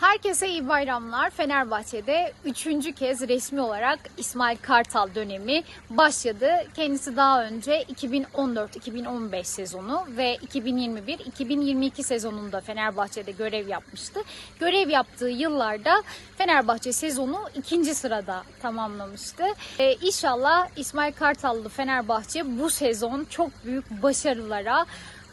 Herkese iyi bayramlar. Fenerbahçe'de üçüncü kez resmi olarak İsmail Kartal dönemi başladı. Kendisi daha önce 2014-2015 sezonu ve 2021-2022 sezonunda Fenerbahçe'de görev yapmıştı. Görev yaptığı yıllarda Fenerbahçe sezonu ikinci sırada tamamlamıştı. Ee, inşallah İsmail Kartallı Fenerbahçe bu sezon çok büyük başarılara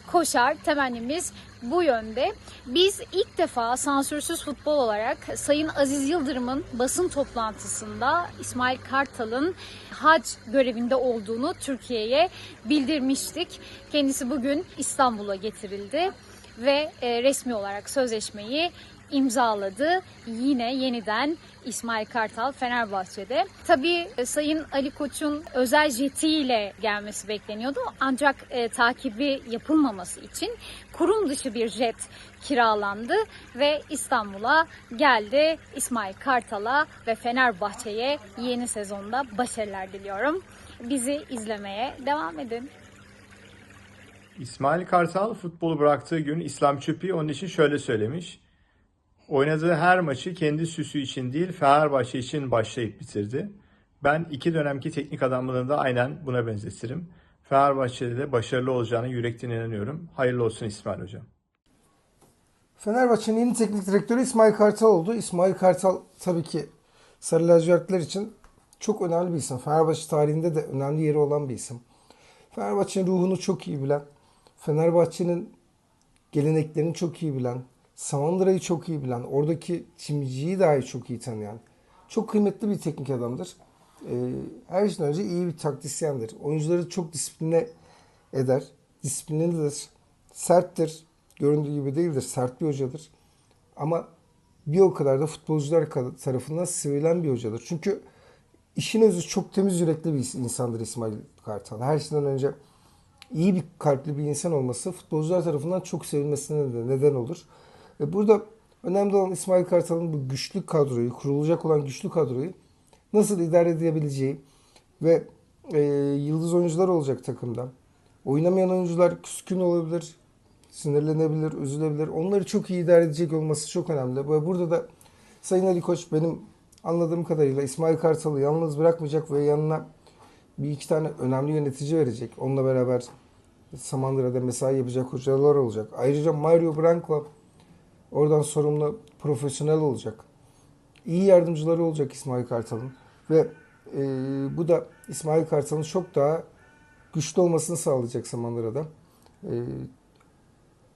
koşar. Temennimiz bu yönde. Biz ilk defa sansürsüz futbol olarak Sayın Aziz Yıldırım'ın basın toplantısında İsmail Kartal'ın hac görevinde olduğunu Türkiye'ye bildirmiştik. Kendisi bugün İstanbul'a getirildi ve e, resmi olarak sözleşmeyi imzaladı. Yine yeniden İsmail Kartal Fenerbahçe'de. Tabii e, Sayın Ali Koç'un özel jetiyle gelmesi bekleniyordu. Ancak e, takibi yapılmaması için kurum dışı bir jet kiralandı ve İstanbul'a geldi. İsmail Kartal'a ve Fenerbahçe'ye yeni sezonda başarılar diliyorum. Bizi izlemeye devam edin. İsmail Kartal futbolu bıraktığı gün İslam Çöpi onun için şöyle söylemiş. Oynadığı her maçı kendi süsü için değil Fenerbahçe için başlayıp bitirdi. Ben iki dönemki teknik adamlığını da aynen buna benzetirim. Fenerbahçe'de de başarılı olacağına yürekten inanıyorum. Hayırlı olsun İsmail Hocam. Fenerbahçe'nin yeni teknik direktörü İsmail Kartal oldu. İsmail Kartal tabii ki Sarı Lacivertler için çok önemli bir isim. Fenerbahçe tarihinde de önemli yeri olan bir isim. Fenerbahçe'nin ruhunu çok iyi bilen, Fenerbahçe'nin geleneklerini çok iyi bilen, Samandıra'yı çok iyi bilen, oradaki çimciyi dahi çok iyi tanıyan, çok kıymetli bir teknik adamdır. Ee, her şeyden önce iyi bir taktisyendir. Oyuncuları çok disipline eder. Disiplinlidir. Serttir. Göründüğü gibi değildir. Sert bir hocadır. Ama bir o kadar da futbolcular tarafından sevilen bir hocadır. Çünkü işin özü çok temiz yürekli bir insandır İsmail Kartal. Her şeyden önce iyi bir kalpli bir insan olması futbolcular tarafından çok sevilmesine de neden olur. Burada önemli olan İsmail Kartal'ın bu güçlü kadroyu, kurulacak olan güçlü kadroyu nasıl idare edebileceği ve e, yıldız oyuncular olacak takımda. Oynamayan oyuncular küskün olabilir, sinirlenebilir, üzülebilir. Onları çok iyi idare edecek olması çok önemli. Ve burada da Sayın Ali Koç benim anladığım kadarıyla İsmail Kartal'ı yalnız bırakmayacak ve yanına bir iki tane önemli yönetici verecek. Onunla beraber Samandıra'da mesai yapacak hocalar olacak. Ayrıca Mario Branco oradan sorumlu profesyonel olacak. İyi yardımcıları olacak İsmail Kartal'ın. Ve e, bu da İsmail Kartal'ın çok daha güçlü olmasını sağlayacak Samandıra'da. E,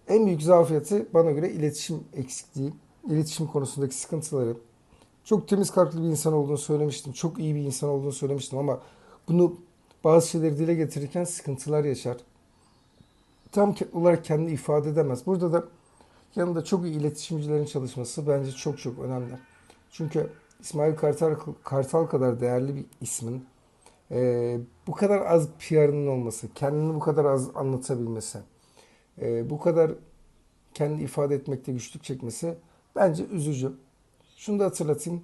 en büyük zafiyeti bana göre iletişim eksikliği, iletişim konusundaki sıkıntıları. Çok temiz kalpli bir insan olduğunu söylemiştim. Çok iyi bir insan olduğunu söylemiştim ama bunu bazı şeyleri dile getirirken sıkıntılar yaşar. Tam olarak kendini ifade edemez. Burada da yanında çok iyi iletişimcilerin çalışması bence çok çok önemli. Çünkü İsmail Kartal, Kartal kadar değerli bir ismin e, bu kadar az PR'ının olması, kendini bu kadar az anlatabilmesi, e, bu kadar kendi ifade etmekte güçlük çekmesi bence üzücü. Şunu da hatırlatayım.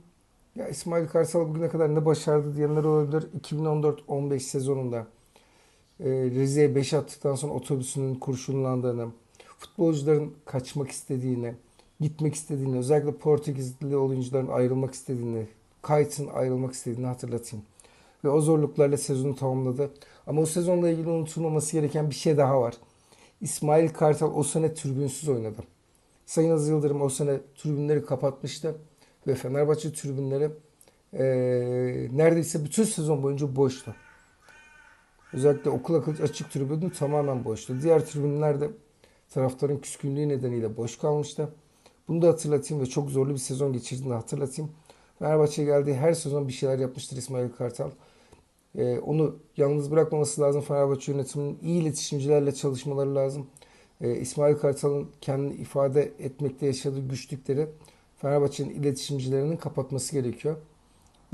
Ya İsmail Kartal bugüne kadar ne başardı diyenler olabilir. 2014-15 sezonunda e, Rize'ye 5 attıktan sonra otobüsünün kurşunlandığını, futbolcuların kaçmak istediğini, gitmek istediğini, özellikle Portekizli oyuncuların ayrılmak istediğini, Kayt'ın ayrılmak istediğini hatırlatayım. Ve o zorluklarla sezonu tamamladı. Ama o sezonla ilgili unutulmaması gereken bir şey daha var. İsmail Kartal o sene tribünsüz oynadı. Sayın Aziz Yıldırım o sene tribünleri kapatmıştı. Ve Fenerbahçe tribünleri eee, neredeyse bütün sezon boyunca boştu. Özellikle okul açık tribünü tamamen boştu. Diğer tribünler de taraftarın küskünlüğü nedeniyle boş kalmıştı. Bunu da hatırlatayım ve çok zorlu bir sezon geçirdiğini hatırlatayım. Fenerbahçe geldiği her sezon bir şeyler yapmıştır İsmail Kartal. Ee, onu yalnız bırakmaması lazım. Fenerbahçe yönetiminin iyi iletişimcilerle çalışmaları lazım. Ee, İsmail Kartal'ın kendini ifade etmekte yaşadığı güçlükleri Fenerbahçe'nin iletişimcilerinin kapatması gerekiyor.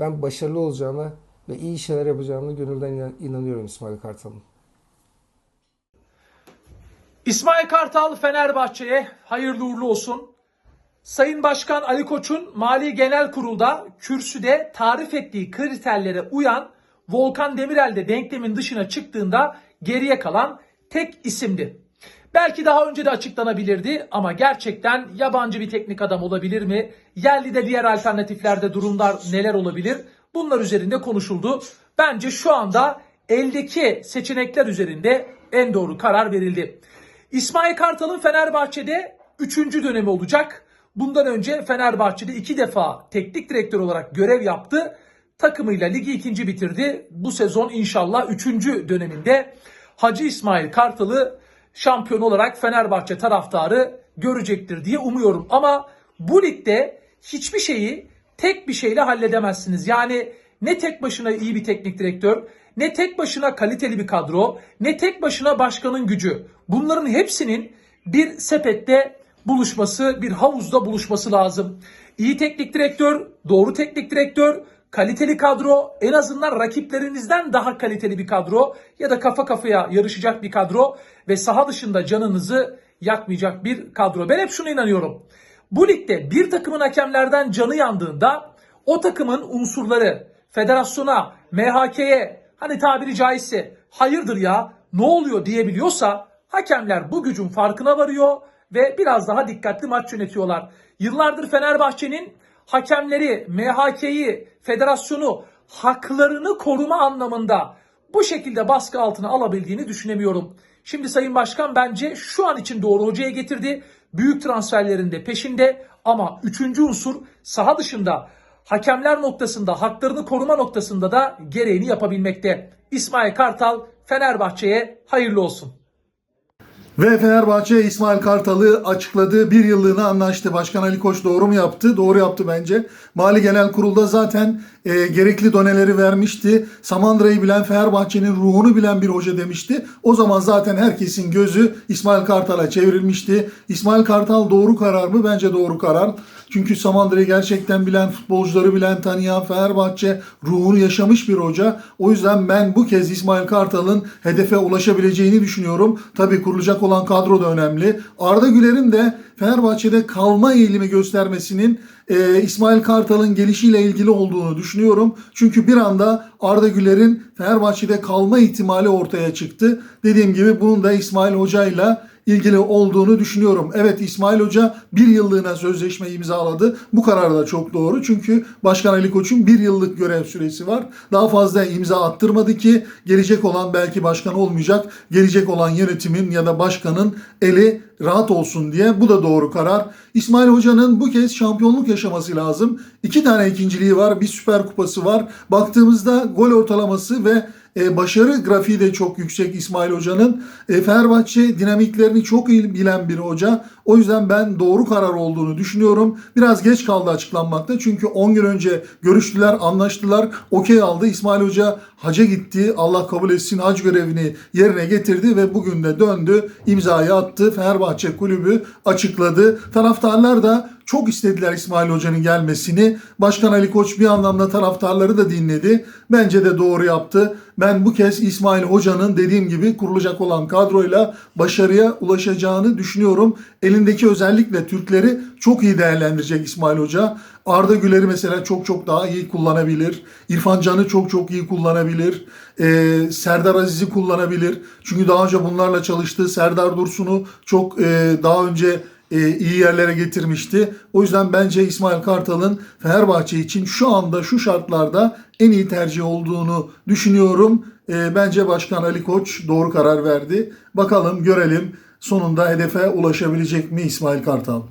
Ben başarılı olacağına ve iyi şeyler yapacağını gönülden inan- inanıyorum İsmail Kartal'ın. İsmail Kartal Fenerbahçe'ye hayırlı uğurlu olsun. Sayın Başkan Ali Koç'un Mali Genel Kurul'da kürsüde tarif ettiği kriterlere uyan Volkan Demirel de denklemin dışına çıktığında geriye kalan tek isimdi. Belki daha önce de açıklanabilirdi ama gerçekten yabancı bir teknik adam olabilir mi? Yerli de diğer alternatiflerde durumlar neler olabilir? Bunlar üzerinde konuşuldu. Bence şu anda eldeki seçenekler üzerinde en doğru karar verildi. İsmail Kartal'ın Fenerbahçe'de 3. dönemi olacak. Bundan önce Fenerbahçe'de iki defa teknik direktör olarak görev yaptı. Takımıyla ligi ikinci bitirdi. Bu sezon inşallah 3. döneminde Hacı İsmail Kartal'ı şampiyon olarak Fenerbahçe taraftarı görecektir diye umuyorum. Ama bu ligde hiçbir şeyi tek bir şeyle halledemezsiniz. Yani ne tek başına iyi bir teknik direktör, ne tek başına kaliteli bir kadro, ne tek başına başkanın gücü. Bunların hepsinin bir sepette buluşması, bir havuzda buluşması lazım. İyi teknik direktör, doğru teknik direktör, kaliteli kadro, en azından rakiplerinizden daha kaliteli bir kadro ya da kafa kafaya yarışacak bir kadro ve saha dışında canınızı yakmayacak bir kadro. Ben hep şuna inanıyorum. Bu ligde bir takımın hakemlerden canı yandığında o takımın unsurları federasyona, MHK'ye hani tabiri caizse hayırdır ya ne oluyor diyebiliyorsa hakemler bu gücün farkına varıyor ve biraz daha dikkatli maç yönetiyorlar. Yıllardır Fenerbahçe'nin hakemleri, MHK'yi, federasyonu haklarını koruma anlamında bu şekilde baskı altına alabildiğini düşünemiyorum. Şimdi Sayın Başkan bence şu an için doğru hocaya getirdi. Büyük transferlerinde peşinde ama üçüncü unsur saha dışında hakemler noktasında haklarını koruma noktasında da gereğini yapabilmekte. İsmail Kartal Fenerbahçe'ye hayırlı olsun. Ve Fenerbahçe İsmail Kartal'ı açıkladı. Bir yıllığına anlaştı. Başkan Ali Koç doğru mu yaptı? Doğru yaptı bence. Mali Genel Kurul'da zaten e, gerekli doneleri vermişti. Samandıra'yı bilen, Fenerbahçe'nin ruhunu bilen bir hoca demişti. O zaman zaten herkesin gözü İsmail Kartal'a çevrilmişti. İsmail Kartal doğru karar mı? Bence doğru karar. Çünkü Samandıra'yı gerçekten bilen, futbolcuları bilen, tanıyan, Fenerbahçe ruhunu yaşamış bir hoca. O yüzden ben bu kez İsmail Kartal'ın hedefe ulaşabileceğini düşünüyorum. Tabii kurulacak olan kadro da önemli. Arda Güler'in de Fenerbahçe'de kalma eğilimi göstermesinin e, İsmail Kartal'ın gelişiyle ilgili olduğunu düşünüyorum. Çünkü bir anda Arda Güler'in Fenerbahçe'de kalma ihtimali ortaya çıktı. Dediğim gibi bunun da İsmail Hoca'yla ilgili olduğunu düşünüyorum. Evet İsmail Hoca bir yıllığına sözleşme imzaladı. Bu karar da çok doğru. Çünkü Başkan Ali Koç'un bir yıllık görev süresi var. Daha fazla imza attırmadı ki gelecek olan belki başkan olmayacak. Gelecek olan yönetimin ya da başkanın eli rahat olsun diye. Bu da doğru karar. İsmail Hoca'nın bu kez şampiyonluk yaşaması lazım. İki tane ikinciliği var. Bir süper kupası var. Baktığımızda gol ortalaması ve e, başarı grafiği de çok yüksek İsmail Hoca'nın. E, Fenerbahçe dinamiklerini çok iyi bilen bir hoca. O yüzden ben doğru karar olduğunu düşünüyorum. Biraz geç kaldı açıklanmakta. Çünkü 10 gün önce görüştüler, anlaştılar. Okey aldı. İsmail Hoca haca gitti. Allah kabul etsin hac görevini yerine getirdi ve bugün de döndü. imzayı attı. Fenerbahçe kulübü açıkladı. Taraftarlar da çok istediler İsmail Hoca'nın gelmesini. Başkan Ali Koç bir anlamda taraftarları da dinledi. Bence de doğru yaptı. Ben bu kez İsmail Hoca'nın dediğim gibi kurulacak olan kadroyla başarıya ulaşacağını düşünüyorum. Elindeki özellikle Türkleri çok iyi değerlendirecek İsmail Hoca. Arda Güler'i mesela çok çok daha iyi kullanabilir. İrfan Can'ı çok çok iyi kullanabilir. Ee, Serdar Aziz'i kullanabilir. Çünkü daha önce bunlarla çalıştığı Serdar Dursun'u çok e, daha önce e, iyi yerlere getirmişti. O yüzden bence İsmail Kartal'ın Fenerbahçe için şu anda şu şartlarda en iyi tercih olduğunu düşünüyorum. E, bence Başkan Ali Koç doğru karar verdi. Bakalım görelim sonunda hedefe ulaşabilecek mi İsmail Kartal?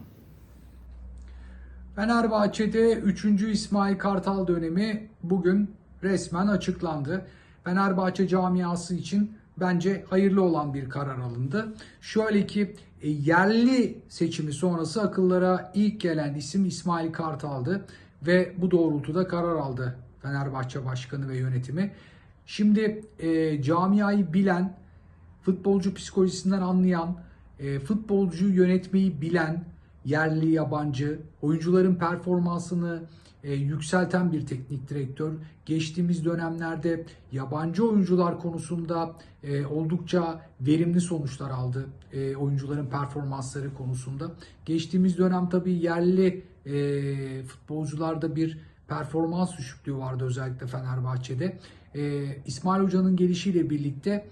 Fenerbahçe'de 3. İsmail Kartal dönemi bugün resmen açıklandı. Fenerbahçe camiası için bence hayırlı olan bir karar alındı. Şöyle ki yerli seçimi sonrası akıllara ilk gelen isim İsmail Kartal'dı ve bu doğrultuda karar aldı Fenerbahçe Başkanı ve yönetimi. Şimdi e, camiayı bilen, futbolcu psikolojisinden anlayan, e, futbolcuyu yönetmeyi bilen, yerli yabancı, oyuncuların performansını e, yükselten bir teknik direktör. Geçtiğimiz dönemlerde yabancı oyuncular konusunda e, oldukça verimli sonuçlar aldı. E, oyuncuların performansları konusunda. Geçtiğimiz dönem tabii yerli futbolcularda bir performans düşüklüğü vardı özellikle Fenerbahçe'de. İsmail Hoca'nın gelişiyle birlikte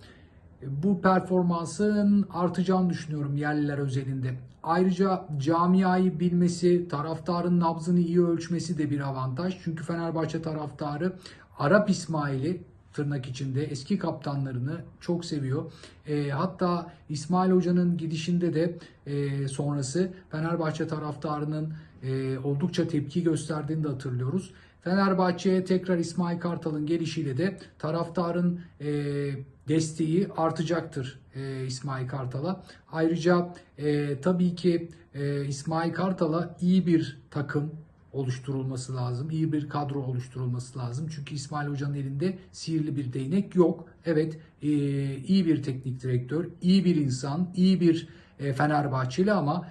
bu performansın artacağını düşünüyorum yerliler özelinde. Ayrıca camiayı bilmesi, taraftarın nabzını iyi ölçmesi de bir avantaj. Çünkü Fenerbahçe taraftarı Arap İsmail'i tırnak içinde eski kaptanlarını çok seviyor. E, hatta İsmail Hoca'nın gidişinde de e, sonrası Fenerbahçe taraftarının e, oldukça tepki gösterdiğini de hatırlıyoruz. Fenerbahçe'ye tekrar İsmail Kartal'ın gelişiyle de taraftarın e, desteği artacaktır e, İsmail Kartal'a. Ayrıca e, tabii ki e, İsmail Kartal'a iyi bir takım oluşturulması lazım. İyi bir kadro oluşturulması lazım. Çünkü İsmail Hoca'nın elinde sihirli bir değnek yok. Evet e, iyi bir teknik direktör, iyi bir insan, iyi bir e, Fenerbahçeli ama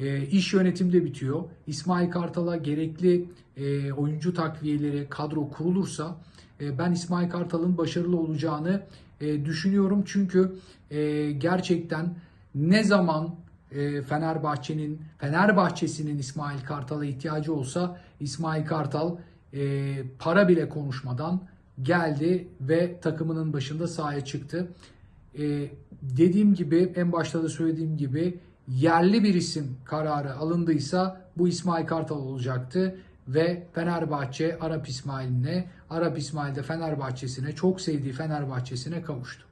e, iş yönetimde bitiyor. İsmail Kartal'a gerekli e, oyuncu takviyeleri, kadro kurulursa e, ben İsmail Kartal'ın başarılı olacağını e, düşünüyorum. Çünkü e, gerçekten ne zaman e, Fenerbahçe'nin Fenerbahçe'sinin İsmail Kartal'a ihtiyacı olsa İsmail Kartal e, para bile konuşmadan geldi ve takımının başında sahaya çıktı. E, dediğim gibi en başta da söylediğim gibi yerli bir isim kararı alındıysa bu İsmail Kartal olacaktı ve Fenerbahçe Arap İsmail'ine, Arap İsmail de Fenerbahçe'sine çok sevdiği Fenerbahçe'sine kavuştu.